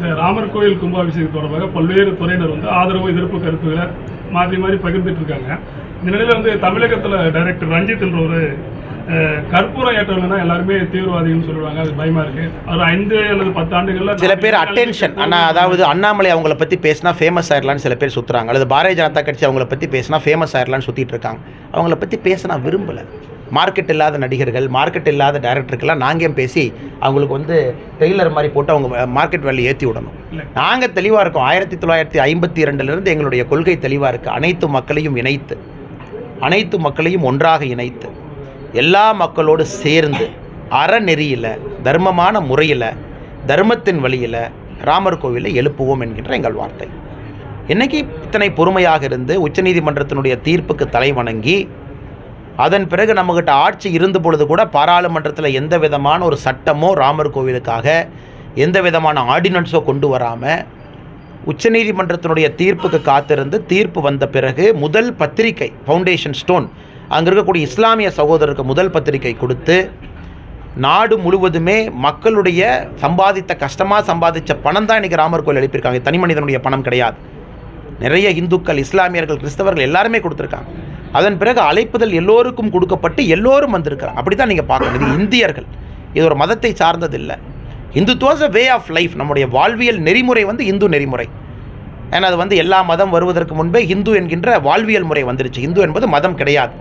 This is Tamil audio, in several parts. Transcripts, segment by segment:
இந்த ராமர் கோயில் கும்பாபிஷேகம் தொடர்பாக பல்வேறு துறையினர் வந்து ஆதரவு எதிர்ப்பு கருத்துக்களை மாற்றி மாறி பகிர்ந்துட்டு இருக்காங்க. இந்த நிலையில் வந்து தமிழகத்தில் டைரக்டர் ரஞ்சித் என்றவர் அஹ், கற்பூரம் ஏற்றவங்கன்னா எல்லாருமே தீவிரவாதிகள்னு சொல்லுவாங்க. அது பயமா இருக்கு. அவர் ஐந்து அல்லது பத்து ஆண்டுகள்ல சில பேர் அட்டென்ஷன் ஆனால் அதாவது அண்ணாமலை அவங்கள பற்றி பேசினா ஃபேமஸ் ஆயிடலான்னு சில பேர் சுற்றுறாங்க அல்லது பாரதிய ஜனதா கட்சி அவங்கள பற்றி பேசினா ஃபேமஸ் ஆயிடலான்னு சுற்றிட்டு இருக்காங்க. அவங்கள பற்றி பேச நான் விரும்பலை. மார்க்கெட் இல்லாத நடிகர்கள் மார்க்கெட் இல்லாத டேரக்டருக்கெல்லாம் நாங்கள் பேசி அவங்களுக்கு வந்து ட்ரெய்லர் மாதிரி போட்டு அவங்க மார்க்கெட் வேல்யூ ஏற்றி விடணும். நாங்கள் தெளிவாக இருக்கோம். ஆயிரத்தி தொள்ளாயிரத்தி ஐம்பத்தி ரெண்டுலேருந்து எங்களுடைய கொள்கை தெளிவாக இருக்குது அனைத்து மக்களையும் இணைத்து அனைத்து மக்களையும் ஒன்றாக இணைத்து எல்லா மக்களோடு சேர்ந்து அறநெறியில் தர்மமான முறையில் தர்மத்தின் வழியில் ராமர் கோவிலை எழுப்புவோம் என்கின்ற எங்கள் வார்த்தை. என்னைக்கு இத்தனை பொறுமையாக இருந்து உச்சநீதிமன்றத்தினுடைய தீர்ப்புக்கு தலை வணங்கி அதன் பிறகு நம்மகிட்ட ஆட்சி இருந்த பொழுது கூட பாராளுமன்றத்தில் எந்த விதமான ஒரு சட்டமோ ராமர் கோவிலுக்காக எந்த விதமான ஆர்டினன்ஸோ கொண்டு வராமல் உச்சநீதிமன்றத்தினுடைய தீர்ப்புக்கு காத்திருந்து தீர்ப்பு வந்த பிறகு முதல் பத்திரிகை ஃபவுண்டேஷன் ஸ்டோன் அங்கே இருக்கக்கூடிய இஸ்லாமிய சகோதரருக்கு முதல் பத்திரிகை கொடுத்து நாடு முழுவதுமே மக்களுடைய சம்பாதித்த கஷ்டமாக சம்பாதித்த பணம் தான் இன்றைக்கி ராமர் கோயில் எழுப்பியிருக்காங்க தனி மனிதனுடைய பணம் கிடையாது. நிறைய இந்துக்கள் இஸ்லாமியர்கள் கிறிஸ்தவர்கள் எல்லாருமே கொடுத்துருக்காங்க. அதன் பிறகு அழைப்புதல் எல்லோருக்கும் கொடுக்கப்பட்டு எல்லோரும் வந்திருக்கிறாங்க. அப்படி தான் நீங்கள் பார்க்கணும். இது இந்தியர்கள். இது ஒரு மதத்தை சார்ந்ததில்லை இல்லை. அ வே ஆஃப் லைஃப் நம்முடைய வாழ்வியல் நெறிமுறை வந்து இந்து நெறிமுறை. ஏன்னா அது வந்து எல்லா மதம் வருவதற்கு முன்பே இந்து என்கின்ற வாழ்வியல் முறை வந்துருச்சு. இந்து என்பது மதம் கிடையாது.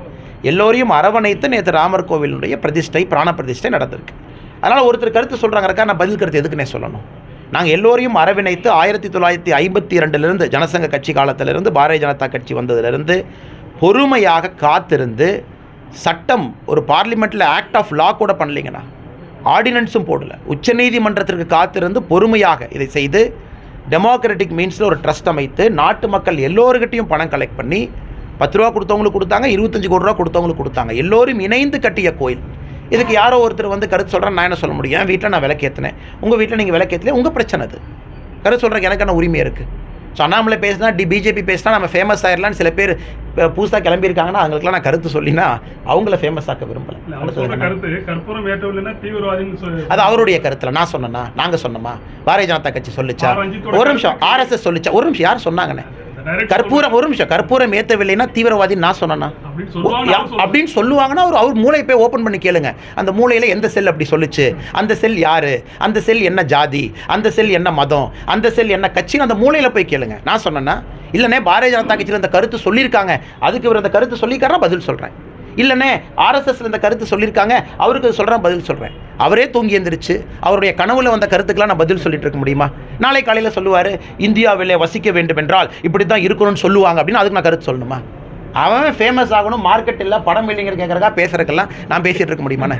எல்லோரையும் அரவணைத்து நேற்று ராமர் கோவிலுடைய பிரதிஷ்டை பிராண பிரதிஷ்டை நடந்திருக்கு. அதனால் ஒருத்தர் கருத்து சொல்கிறாங்கக்கா நான் பதில் கருத்து எதுக்குன்னே சொல்லணும். நாங்கள் எல்லோரையும் அரவணைத்து ஆயிரத்தி தொள்ளாயிரத்தி ஐம்பத்தி ரெண்டுலேருந்து ஜனசங்க கட்சி காலத்திலிருந்து பாரதிய ஜனதா கட்சி வந்ததுலேருந்து பொறுமையாக காத்திருந்து சட்டம் ஒரு பார்லிமெண்ட்டில் ஆக்ட் ஆஃப் லா கூட பண்ணலைங்கண்ணா. ஆர்டினன்ஸும் போடலை. உச்சநீதிமன்றத்திற்கு காத்திருந்து பொறுமையாக இதை செய்து டெமோக்ராட்டிக் மீன்ஸில் ஒரு ட்ரஸ்ட் அமைத்து நாட்டு மக்கள் எல்லோருக்கிட்டையும் பணம் கலெக்ட் பண்ணி பத்து ரூபா கொடுத்தவங்களுக்கு கொடுத்தாங்க இருபத்தஞ்சி கோடி ரூபா கொடுத்தவங்களுக்கு கொடுத்தாங்க. எல்லோரும் இணைந்து கட்டிய கோயில். இதுக்கு யாரோ ஒருத்தர் வந்து கருத்து சொல்கிறேன் நான் என்ன சொல்ல முடியும்? என் வீட்டில் நான் விளக்கேற்றினேன் உங்கள் வீட்டில் நீங்கள் விளக்கேற்றல உங்கள் பிரச்சனை அது. கருத்து சொல்கிறக்கு எனக்கு என்ன உரிமை இருக்குது ஸோ அண்ணாமலை பேசினா டி பிஜேபி பேசினா நம்ம ஃபேமஸ் ஆயிடலாம்னு சில பேர் புதுசாக கிளம்பியிருக்காங்கன்னா அவங்களுக்குலாம் நான் கருத்து சொல்லினா அவங்கள ஃபேமஸ் ஆக்க விரும்பலை. அது அவருடைய கருத்தில் நான் சொன்னேன்னா நாங்கள் சொன்னோமா? பாரதிய ஜனதா கட்சி சொல்லிச்சா? ஒரு நிமிஷம். ஆர்எஸ்எஸ் சொல்லிச்சா? ஒரு நிமிஷம் யார் சொன்னாங்கண்ணே கற்பூரம் ஒரு நிமிஷம். கற்பூரம் ஏற்றவில்லைன்னா தீவிரவாதி நான் சொன்னேன்னா அப்படின்னு சொல்லுவாங்கன்னா அவர் அவர் மூளை போய் ஓப்பன் பண்ணி கேளுங்க. அந்த மூளையில் எந்த செல் அப்படி சொல்லுச்சு? அந்த செல் யாரு? அந்த செல் என்ன ஜாதி? அந்த செல் என்ன மதம்? அந்த செல் என்ன கட்சின்னு அந்த மூளையில் போய் கேளுங்க. நான் சொன்னேன்னா இல்லைண்ணே பாரதிய ஜனதா கட்சியில் இந்த கருத்து சொல்லியிருக்காங்க. அதுக்கு இவர் இந்த கருத்து சொல்லியிருக்காருன்னா பதில் சொல்கிறேன் இல்லைண்ணே ஆர்எஸ்எஸ்ல இந்த கருத்து சொல்லியிருக்காங்க. அவருக்கு சொல்கிறேன் பதில் சொல்கிறேன் அவரே தூங்கி எந்திரிச்சு அவருடைய கனவுல வந்த கருத்துக்கெல்லாம் நான் பதில் சொல்லிட்டு இருக்க முடியுமா? நாளை காலையில் சொல்லுவார் இந்தியாவிலே வசிக்க வேண்டும் என்றால் இப்படி தான் இருக்கணும்னு சொல்லுவாங்க அப்படின்னு அதுக்கு நான் கருத்து சொல்லணுமா? அவன் ஃபேமஸ் ஆகணும் மார்க்கெட் இல்லை படம் இல்லைங்கிற கேட்குறக்கா பேசுறதுக்கெல்லாம் நான் பேசிகிட்டு இருக்க முடியுமாண்ணே?